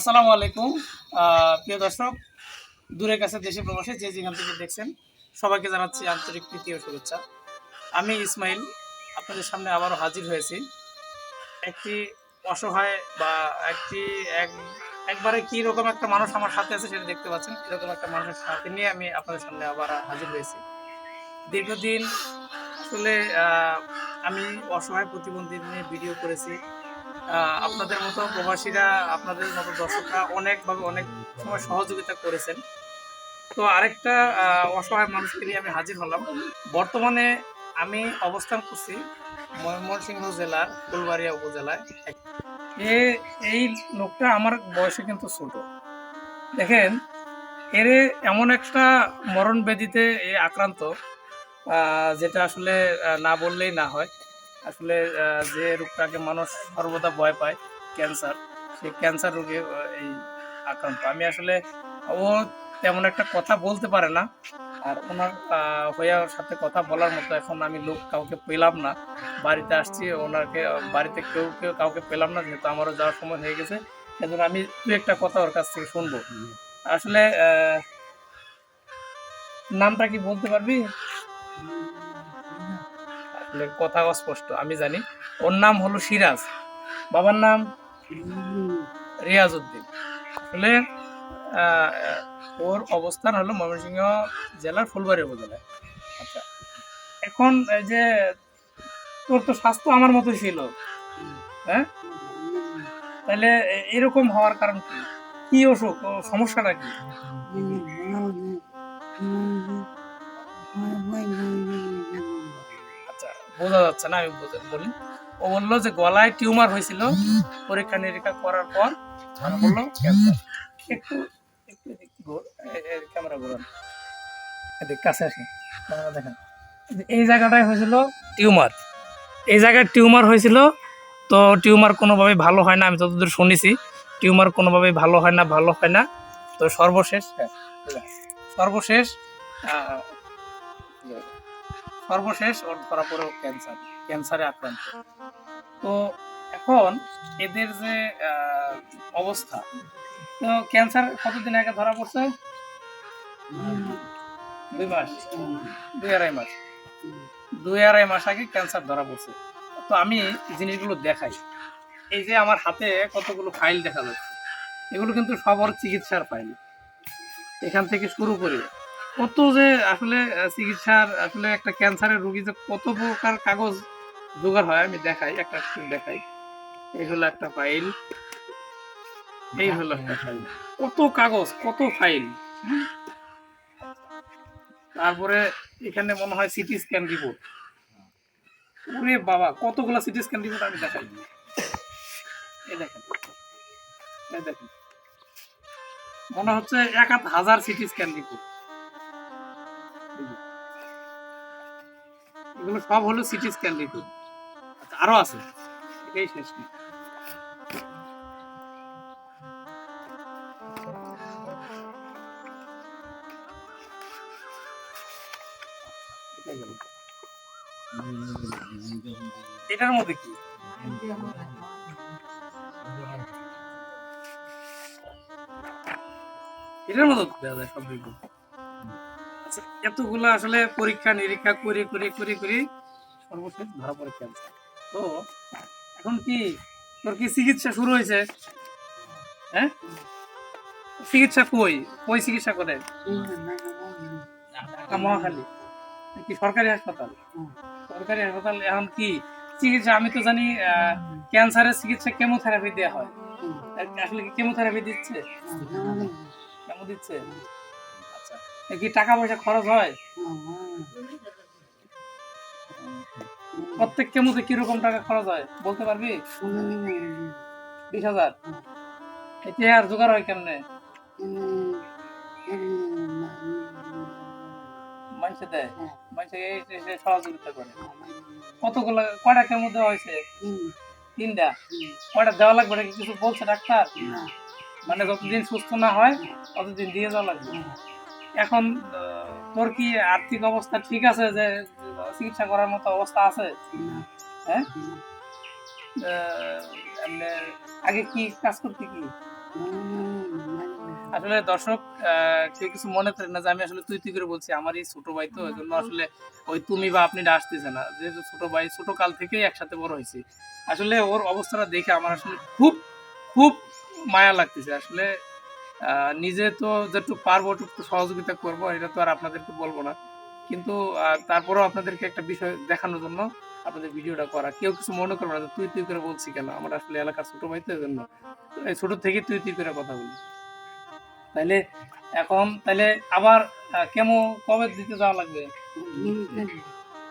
আসসালামু আলাইকুম। প্রিয় দর্শক, দূরের কাছে দেশে প্রবাসে যে যেখান থেকে দেখছেন, সবাইকে জানাচ্ছি আন্তরিক প্রীতি ও শুভেচ্ছা। আমি ইসমাইল, আপনাদের সামনে আবারও হাজির হয়েছি। একটি অসহায় বা একটি এক একবারে কি রকম একটা মানুষ আমার সাথে আছে সেটা দেখতে পাচ্ছেন। এরকম একটা মানুষের সাথে নিয়ে আমি আপনাদের সামনে আবার হাজির হয়েছি। দীর্ঘদিন আসলে আমি অসহায় প্রতিবন্ধী নিয়ে ভিডিও করেছি। আপনাদের মতো প্রবাসীরা, আপনাদের মতো দর্শকরা অনেকভাবে অনেক সময় সহযোগিতা করেছেন। তো আরেকটা অসহায় মানুষকে নিয়ে আমি হাজির হলাম। বর্তমানে আমি অবস্থান করছি ময়মনসিংহ জেলার ফুলবাড়িয়া উপজেলায়। এ- এই লোকটা আমার বয়সে কিন্তু ছোট। দেখেন, এর এমন একটা মরণ ব্যাধিতে এ আক্রান্ত যেটা আসলে না বললেই না হয়। আসলে যে রোগটাকে মানুষ সর্বদা ভয় পায় ক্যান্সার সেই ক্যান্সার রোগে এই আক্রান্ত। আমি আসলে ও তেমন একটা কথা বলতে পারে না আর ওনার হইয়ার সাথে কথা বলার মতো এখন আমি লোক কাউকে পেলাম না। বাড়িতে আসছি ওনাকে বাড়িতে কেউ কেউ কাউকে পেলাম না যেহেতু আমারও যাওয়ার সময় হয়ে গেছে সেজন্য আমি দু একটা কথা ওর কাছ থেকে শুনব। আসলে আহ, নামটা কি বলতে পারবি? আসলে কথা অস্পষ্ট, আমি জানি। ওর নাম হলো সিরাজ, বাবার নাম রিয়াজ উদ্দিন আসলে ওর অবস্থান হলো ময়মনসিংহ জেলার ফুলবাড়ি উপজেলায়। আচ্ছা এখন যে তোর তো স্বাস্থ্য আমার মতোই ছিল হ্যাঁ? তাহলে এরকম হওয়ার কারণ কি? কি অসুখ? সমস্যাটা কি? বোঝা যাচ্ছে না আমি বলি। ও বলল যে গলায় টিউমার হয়েছিল পরীক্ষা নিরীক্ষা করার পর ক্যামেরা কাছে দেখেন। এই জায়গাটায় হয়েছিল টিউমার। এই জায়গায় টিউমার হয়েছিল তো টিউমার কোনোভাবেই ভালো হয় না আমি যতদূর শুনেছি টিউমার কোনোভাবেই ভালো হয় না ভালো হয় না। তো সর্বশেষ হ্যাঁ, সর্বশেষ সর্বশেষ ওর ধরা পড়ে ক্যান্সার ক্যান্সারে আক্রান্ত। তো এখন এদের যে অবস্থা, তো ক্যান্সার কতদিন আগে ধরা পড়ছে? দুই মাস। দুই আড়াই মাস। দুই আড়াই মাস আগে ক্যান্সার ধরা পড়ছে। তো আমি জিনিসগুলো দেখাই। এই যে আমার হাতে কতগুলো ফাইল দেখা যাচ্ছে, এগুলো কিন্তু সব ওর চিকিৎসার ফাইল এখান থেকে শুরু করে। কত যে আসলে চিকিৎসার আসলে একটা ক্যান্সারের রোগী যে কত প্রকার কাগজ জোগাড় হয়, আমি দেখাই, একটা দেখাই। এই হলো একটা ফাইল এই হলো কত কাগজ, কত ফাইল তারপরে এখানে মনে হয় সিটি স্ক্যান রিপোর্ট ওরে বাবা, কতগুলো সিটি স্ক্যান রিপোর্ট আমি দেখাই? এই দেখেন এই দেখেন। মনে হচ্ছে এক হাজার সিটি স্ক্যান রিপোর্ট এগুলো সব হলো সিটি স্ক্যান রিপোর্ট আচ্ছা আরও আছে। এটাই শেষ এটার মধ্যে কি? এটার মতো দেওয়া যায় সব রিপোর্ট এতগুলো আসলে পরীক্ষা, নিরীক্ষা করে করে করে করে সর্বশেষ ধরা তো এখন কি তোর কি চিকিৎসা শুরু হয়েছে? হ্যাঁ? চিকিৎসা কই? কই চিকিৎসা করে? মহাখালী। কি সরকারি হাসপাতাল? সরকারি হাসপাতাল। এখন কি চিকিৎসা, আমি তো জানি ক্যান্সারের চিকিৎসা কেমোথেরাপি দেওয়া হয়। আসলে কি কেমোথেরাপি দিচ্ছে? কেমন দিচ্ছে? আচ্ছা। কি টাকা পয়সা খরচ হয়? প্রত্যেক কেমোতে কীরকম টাকা খরচ হয়? বলতে পারবি? বিশ হাজার? এতে আর জোগাড় হয় কেমনে? মানুষে দেয়। মানুষে সহযোগিতা করে। কতগুলো কয়টা কেমো দেওয়া হয়েছে? তিনটা? কয়টা দেওয়া লাগবে কিছু বলছে ডাক্তার? মানে যতদিন সুস্থ না হয়, ততদিন দিয়ে যাওয়া লাগবে। এখন তোর কি আর্থিক অবস্থা ঠিক আছে যে, চিকিৎসা করার মতো অবস্থা আছে? হ্যাঁ? আগে কি কাজ করতে কি? আসলে দর্শক কেউ কিছু মনে করেন না যে আমি আসলে তুই তুই করে বলছি। আমার এই ছোট ভাই তো ওই জন্য আসলে ওই তুমি বা আপনি আসতেছে না। যেহেতু ছোট ভাই, ছোট কাল থেকেই একসাথে বড় হয়েছি। আসলে ওর অবস্থাটা দেখে আমার আসলে খুব খুব মায়া লাগতেছে। আসলে নিজে তো যেটুকু পারব একটু সহযোগিতা করব, এটা তো আর আপনাদেরকে বলব না। কিন্তু তারপরেও আপনাদেরকে একটা বিষয় দেখানোর জন্য আপনাদের ভিডিওটা করা। কেউ কিছু মনে করবে না তুই তুই করে বলছি কেন? আমার আসলে এলাকার ছোট ভাই তো জন্য ছোট থেকে তুই তুই করে কথা বলি। তাইলে এখন, তাইলে আবার কেমো, কবে দিতে যাওয়া লাগবে?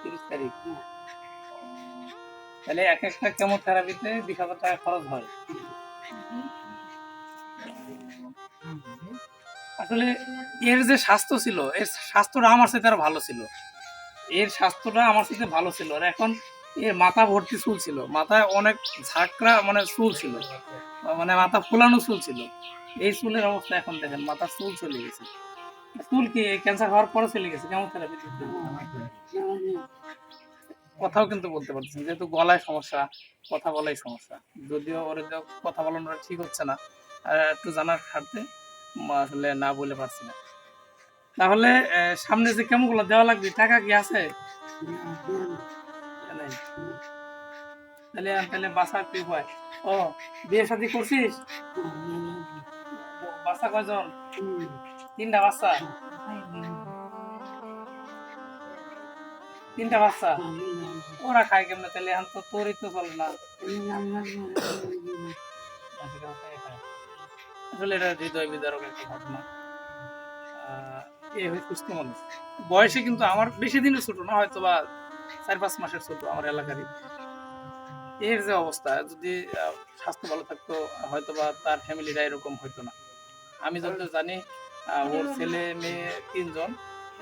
তিরিশ তারিখ। তাহলে এক একটা কেমোথেরাপিতে বিশ হাজার টাকা খরচ হয়। আসলে এর যে স্বাস্থ্য ছিল, এর স্বাস্থ্যটা আমার সাথে আরও ভালো ছিল। এর স্বাস্থ্যটা আমার সাথে ভালো ছিল আর এখন এর মাথা ভর্তি চুল ছিল। মাথায় অনেক ঝাঁকড়া মানে চুল ছিল। মানে মাথা ফোলানো চুল ছিল। এই চুলের অবস্থা এখন দেখেন, মাথার চুল চলে গেছে। চুল কি ক্যান্সার হওয়ার পরে চলে গেছে? কেমন থেরাপি কথাও কিন্তু বলতে পারতেছেন যেহেতু গলায় সমস্যা, কথা বলাই সমস্যা। যদিও ওর কথা বলানোটা ঠিক হচ্ছে না। একটু জানার খাটতে আসলে না বলে পারছি না। তাহলে সামনে যে কেমনগুলো দেওয়া লাগবে, টাকা কি আছে? তাহলে তাহলে কি হয় ও, বিয়ে শাদি করছিস? বাচ্চা কয়জন? তিনটা বাচ্চা? তিনটা বাচ্চা? ওরা খায় কেমনে? তাহলে এখন তো তোরই তো চলে না। আসলে এটা হৃদয় বিদারক একটা ঘটনা। এ সুস্থ মানুষ। বয়সে কিন্তু আমার বেশি দিনের ছোট না হয়তো বা চার পাঁচ মাসের ছোট আমার এলাকারই। এর যে অবস্থা, যদি স্বাস্থ্য ভালো থাকতো হয়তো বা তার ফ্যামিলিটা এরকম হইতো না। আমি যতদূর জানি ওর ছেলে মেয়ে তিনজন।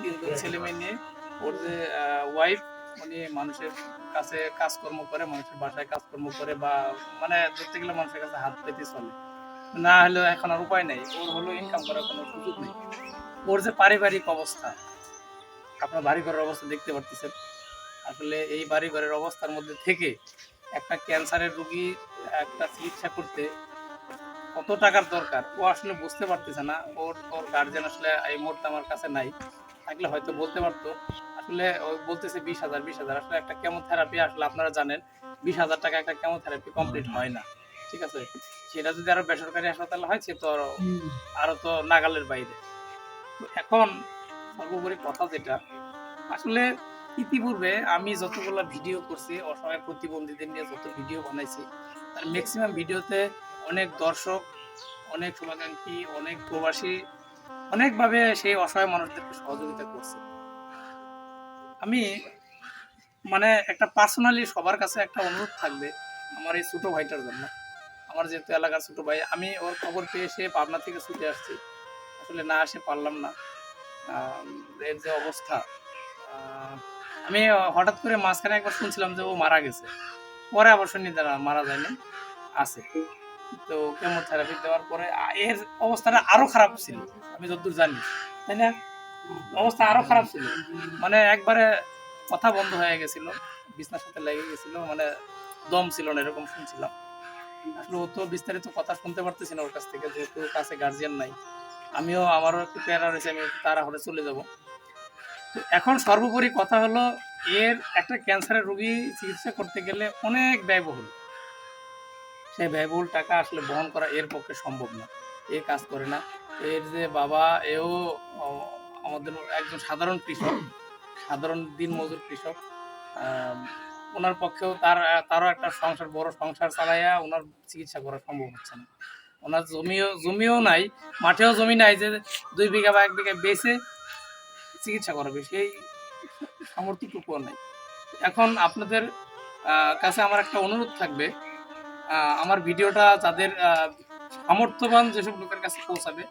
তিনজন ছেলে মেয়ে নিয়ে ওর যে ওয়াইফ উনি মানুষের কাছে কাজকর্ম করে, মানুষের বাসায় কাজকর্ম করে বা মানে ধরতে গেলে মানুষের কাছে হাত পেতে চলে। না হলেও এখন আর উপায় নেই। ওর হলো ইনকাম করার কোনো সুযোগ নেই। ওর যে পারিবারিক অবস্থা, আপনার বাড়ি ঘরের অবস্থা দেখতে পারতেছেন। আসলে এই বাড়ি ঘরের অবস্থার মধ্যে থেকে একটা ক্যান্সারের রোগী একটা চিকিৎসা করতে কত টাকার দরকার, ও আসলে বুঝতে পারতেছে না। ওর ওর গার্জেন আসলে এই মুহূর্তে আমার কাছে নাই। থাকলে হয়তো বলতে পারতো। আসলে ও বলতেছে বিশ হাজার বিশ হাজার। আসলে একটা কেমোথেরাপি আসলে আপনারা জানেন, বিশ হাজার টাকা একটা কেমোথেরাপি কমপ্লিট হয় না। ঠিক আছে? সেটা যদি আরও বেসরকারি হাসপাতালে হয় সে তো আরও আরও তো নাগালের বাইরে। এখন সর্বোপরি কথা যেটা আসলে ইতিপূর্বে আমি যতগুলো ভিডিও করছি অসহায় প্রতিবন্ধীদের নিয়ে যত ভিডিও বানাইছি তার ম্যাক্সিমাম ভিডিওতে অনেক দর্শক অনেক শুভাকাঙ্ক্ষী অনেক প্রবাসী অনেকভাবে সেই অসহায় মানুষদেরকে সহযোগিতা করছে। আমি মানে একটা পার্সোনালি সবার কাছে একটা অনুরোধ থাকবে আমার এই ছোট ভাইটার জন্য। আমার যেহেতু এলাকার ছোট ভাই, আমি ওর খবর পেয়ে সে পাবনা থেকে ছুটে আসছি। আসলে না আসে পারলাম না। এর যে অবস্থা আমি হঠাৎ করে মাঝখানে একবার শুনছিলাম যে ও মারা গেছে। পরে আবার শুনি তারা মারা যায়নি, আছে। তো কেমোথেরাপি দেওয়ার পরে এর অবস্থাটা আরও খারাপ ছিল, আমি যতদূর জানি, তাই না? অবস্থা আরও খারাপ ছিল। মানে একবারে কথা বন্ধ হয়ে গেছিল, বিছনার সাথে লেগে গেছিল মানে দম ছিল না, এরকম শুনছিলাম। আসলে ও তো বিস্তারিত কথা শুনতে পারতেছি না ওর কাছ থেকে, যেহেতু কাছে গার্জিয়ান নাই। আমিও, আমারও একটু প্যারা রয়েছে, আমি একটু তাড়াহুড়ে চলে যাব। তো এখন সর্বোপরি কথা হলো, এর একটা ক্যান্সারের রোগী চিকিৎসা করতে গেলে অনেক ব্যয়বহুল। সেই ব্যয়বহুল টাকা আসলে বহন করা এর পক্ষে সম্ভব না। এ কাজ করে না। এর যে বাবা, এও আমাদের একজন সাধারণ কৃষক, সাধারণ দিন মজুর কৃষক ওনার পক্ষেও তার, তারও একটা সংসার, বড় সংসার চালাইয়া ওনার চিকিৎসা করা সম্ভব হচ্ছে না। ওনার জমিও জমিও নাই, মাঠেও জমি নাই যে দুই বিঘা বা এক বিঘা বেচে চিকিৎসা করাবে সেই সামর্থ্যটুকুও নেই। এখন আপনাদের কাছে আমার একটা অনুরোধ থাকবে। আমার ভিডিওটা যাদের সামর্থ্যবান যেসব লোকের কাছে পৌঁছাবে,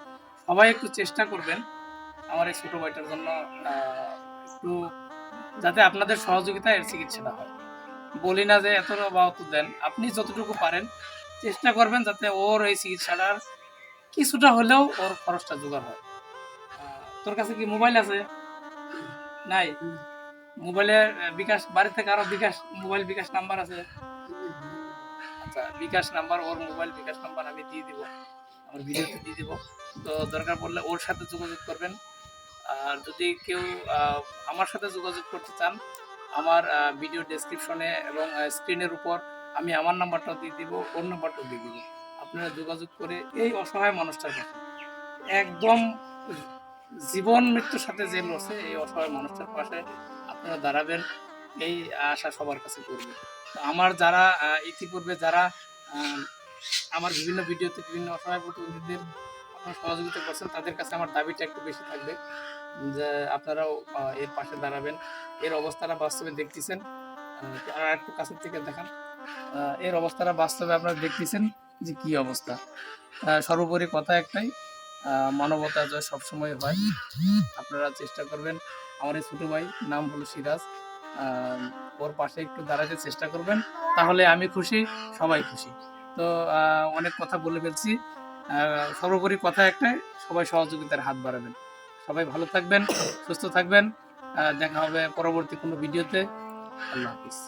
সবাই একটু চেষ্টা করবেন আমার এই ছোট ভাইটার জন্য একটু যাতে আপনাদের সহযোগিতা এর চিকিৎসাটা হয়। বলি না যে এত বা দেন। আপনি যতটুকু পারেন, চেষ্টা করবেন যাতে ওর এই চিকিৎসাটার কিছুটা হলেও ওর খরচটা জোগাড় হয়। তোর কাছে কি মোবাইল আছে? নাই? মোবাইলের বিকাশ বাড়ি থেকে আরও বিকাশ, মোবাইল বিকাশ নাম্বার আছে? আচ্ছা বিকাশ নাম্বার, ওর মোবাইল বিকাশ নাম্বার আমি দিয়ে দিব। আমার ভিডিওতে দিয়ে দিব। তো দরকার পড়লে ওর সাথে যোগাযোগ করবেন। আর যদি কেউ আমার সাথে যোগাযোগ করতে চান আমার ভিডিও ডেসক্রিপশনে এবং স্ক্রিনের উপর আমি আমার নাম্বারটাও দিয়ে দিব, ওর নাম্বারটাও দিয়ে দিব। আপনারা যোগাযোগ করে এই অসহায় মানুষটার পাশে একদম জীবন মৃত্যুর সাথে যে লড়ছে, এই অসহায় মানুষটার পাশে আপনারা দাঁড়াবেন, এই আশা সবার কাছে করবে। আমার যারা ইতিপূর্বে যারা আমার বিভিন্ন ভিডিওতে বিভিন্ন অসহায় প্রতিনিধিদের আপনারা সহযোগিতা করছেন, তাদের কাছে আমার দাবিটা একটু বেশি থাকবে যে আপনারাও এর পাশে দাঁড়াবেন। এর অবস্থাটা বাস্তবে দেখতেছেন। আর একটু কাছের থেকে দেখান। এর অবস্থাটা বাস্তবে আপনারা দেখতেছেন যে কি অবস্থা। সর্বোপরি কথা একটাই মানবতা জয় সবসময় হয়, আপনারা চেষ্টা করবেন। আমার এই ছোটো ভাই নাম হলো সিরাজ। ওর পাশে একটু দাঁড়াতে চেষ্টা করবেন, তাহলে আমি খুশি, সবাই খুশি। তো অনেক কথা বলে ফেলছি। সর্বোপরি কথা একটাই, সবাই সহযোগিতার হাত বাড়াবেন। সবাই ভালো থাকবেন, সুস্থ থাকবেন দেখা হবে পরবর্তী কোনো ভিডিওতে। আল্লাহ হাফিজ।